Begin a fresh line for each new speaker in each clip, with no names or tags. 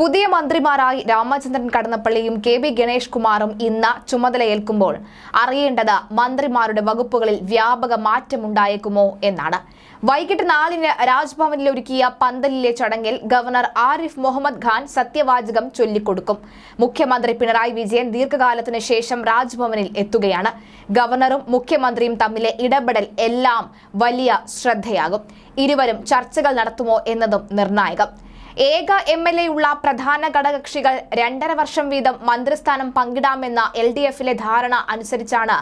പുതിയ മന്ത്രിമാരായി രാമചന്ദ്രൻ കടന്നപ്പള്ളിയും കെ ബി ഗണേഷ് കുമാറും ഇന്ന് ചുമതലയേൽക്കുമ്പോൾ അറിയേണ്ടത് മന്ത്രിമാരുടെ വകുപ്പുകളിൽ വ്യാപക മാറ്റമുണ്ടായേക്കുമോ എന്നാണ്. വൈകിട്ട് നാലിന് രാജ്ഭവനിൽ ഒരുക്കിയ പന്തലിലെ ചടങ്ങിൽ ഗവർണർ ആരിഫ് മുഹമ്മദ് ഖാൻ സത്യവാചകം ചൊല്ലിക്കൊടുക്കും. മുഖ്യമന്ത്രി പിണറായി വിജയൻ ദീർഘകാലത്തിന് ശേഷം രാജ്ഭവനിൽ എത്തുകയാണ്. ഗവർണറും മുഖ്യമന്ത്രിയും തമ്മിലെ ഇടപെടൽ എല്ലാം വലിയ ശ്രദ്ധയാകും. ഇരുവരും ചർച്ചകൾ നടത്തുമോ എന്നതും നിർണായകം. ഏക എം എൽ എ ഉള്ള പ്രധാന ഘടകകക്ഷികൾ രണ്ടര വർഷം വീതം മന്ത്രിസ്ഥാനം പങ്കിടാമെന്ന എൽ ഡി എഫിലെ ധാരണ അനുസരിച്ചാണ്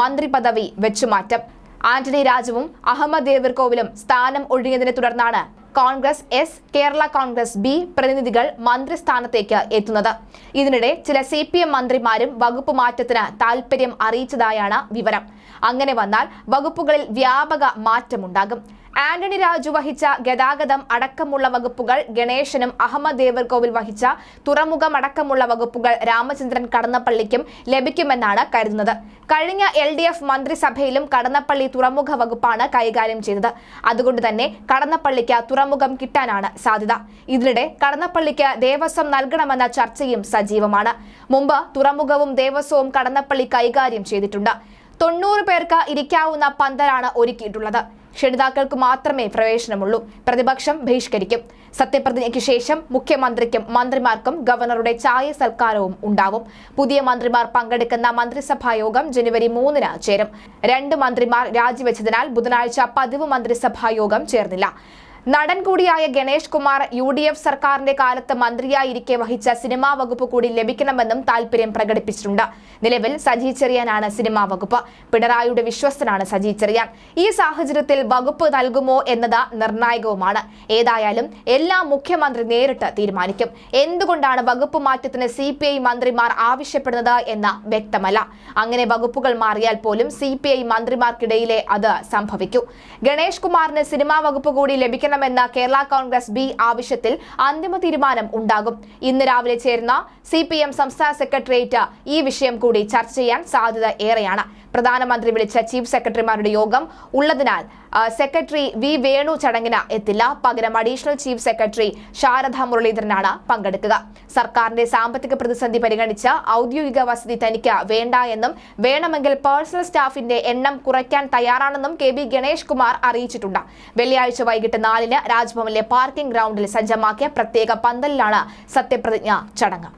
മന്ത്രി പദവി വെച്ചുമാറ്റം. ആന്റണി രാജുവും അഹമ്മദ് ദേവർകോവിലും സ്ഥാനം ഒഴിഞ്ഞതിനെ തുടർന്നാണ് Congress S Kerala Congress B പ്രതിനിധികൾ മന്ത്രിസ്ഥാനത്തേക്ക് എത്തുന്നത്. ഇതിനിടെ ചില സി പി എം മന്ത്രിമാരും വകുപ്പ് മാറ്റത്തിന് താൽപര്യം അറിയിച്ചതായാണ് വിവരം. അങ്ങനെ വന്നാൽ വകുപ്പുകളിൽ വ്യാപക മാറ്റമുണ്ടാകും. ആന്റണി രാജു വഹിച്ച ഗതാഗതം അടക്കമുള്ള വകുപ്പുകൾ ഗണേശനും അഹമ്മദ് ദേവർകോവിൽ വഹിച്ച തുറമുഖം അടക്കമുള്ള വകുപ്പുകൾ രാമചന്ദ്രൻ കടന്നപ്പള്ളിക്കും ലഭിക്കുമെന്നാണ് കരുതുന്നത്. കഴിഞ്ഞ എൽ ഡി എഫ് മന്ത്രിസഭയിലും കടന്നപ്പള്ളി തുറമുഖ വകുപ്പാണ് കൈകാര്യം ചെയ്തത്. അതുകൊണ്ട് തന്നെ കടന്നപ്പള്ളിക്ക് തുറമുഖം കിട്ടാനാണ് സാധ്യത. ഇതിനിടെ കടന്നപ്പള്ളിക്ക് ദേവസ്വം നൽകണമെന്ന ചർച്ചയും സജീവമാണ്. മുമ്പ് തുറമുഖവും ദേവസ്വവും കടന്നപ്പള്ളി കൈകാര്യം ചെയ്തിട്ടുണ്ട്. തൊണ്ണൂറ് പേർക്ക് ഇരിക്കാവുന്ന പന്തലാണ് ഒരുക്കിയിട്ടുള്ളത്. ക്ഷണിതാക്കൾക്ക് മാത്രമേ പ്രവേശനമുള്ളൂ. പ്രതിപക്ഷം ബഹിഷ്കരിക്കും. സത്യപ്രതിജ്ഞയ്ക്ക് ശേഷം മുഖ്യമന്ത്രിക്കും മന്ത്രിമാർക്കും ഗവർണറുടെ ചായ സൽക്കാരവും ഉണ്ടാവും. പുതിയ മന്ത്രിമാർ പങ്കെടുക്കുന്ന മന്ത്രിസഭാ യോഗം ജനുവരി മൂന്നിന് ചേരും. രണ്ട് മന്ത്രിമാർ രാജിവെച്ചതിനാൽ ബുധനാഴ്ച പതിവ് മന്ത്രിസഭാ യോഗം ചേർന്നില്ല. നടൻ കൂടിയായ Ganesh Kumar U D F സർക്കാരിന്റെ കാലത്ത് മന്ത്രിയായിരിക്കെ വഹിച്ച സിനിമാ വകുപ്പ് കൂടി ലഭിക്കണമെന്നും താൽപര്യം പ്രകടിപ്പിച്ചിട്ടുണ്ട്. നിലവിൽ സജി ചെറിയാനാണ് സിനിമാ വകുപ്പ്. പിണറായിയുടെ വിശ്വസ്തനാണ് സജി ചെറിയാൻ. ഈ സാഹചര്യത്തിൽ വകുപ്പ് നൽകുമോ എന്നത് നിർണായകവുമാണ്. ഏതായാലും എല്ലാ മുഖ്യമന്ത്രി നേരിട്ട് തീരുമാനിക്കും. എന്തുകൊണ്ടാണ് വകുപ്പ് മാറ്റത്തിന് സി മന്ത്രിമാർ ആവശ്യപ്പെടുന്നത് എന്ന് വ്യക്തമല്ല. അങ്ങനെ വകുപ്പുകൾ മാറിയാൽ പോലും സി മന്ത്രിമാർക്കിടയിലെ അത് സംഭവിക്കൂ. ഗണേഷ് കുമാറിന് സിനിമാ വകുപ്പ് കൂടി ലഭിക്കണമെന്ന കേരള കോൺഗ്രസ് ബി ആവശ്യത്തിൽ അന്തിമ തീരുമാനം ഉണ്ടാകും. ഇന്ന് രാവിലെ ചേരുന്ന സി സംസ്ഥാന സെക്രട്ടേറിയറ്റ് ഈ വിഷയം കൂടി ചർച്ച ചെയ്യാൻ സാധ്യത ഏറെയാണ്. പ്രധാനമന്ത്രി വിളിച്ച ചീഫ് സെക്രട്ടറിമാരുടെ യോഗം ഉള്ളതിനാൽ സെക്രട്ടറി വി വേണു ചടങ്ങിന് എത്തില്ല. പകരം അഡീഷണൽ ചീഫ് സെക്രട്ടറി ശാരദ മുരളീധരനാണ് പങ്കെടുക്കുക. സർക്കാരിന്റെ സാമ്പത്തിക പ്രതിസന്ധി പരിഗണിച്ച് ഔദ്യോഗിക വസതി തനിക്ക് വേണ്ട എന്നും വേണമെങ്കിൽ പേഴ്സണൽ സ്റ്റാഫിന്റെ എണ്ണം കുറയ്ക്കാൻ തയ്യാറാണെന്നും കെ ബി ഗണേഷ് കുമാർ അറിയിച്ചിട്ടുണ്ട്. വെള്ളിയാഴ്ച വൈകിട്ട് നാലിന് രാജ്ഭവനിലെ പാർക്കിംഗ് ഗ്രൗണ്ടിൽ സജ്ജമാക്കിയ പ്രത്യേക പന്തലിലാണ് സത്യപ്രതിജ്ഞ ചടങ്ങ്.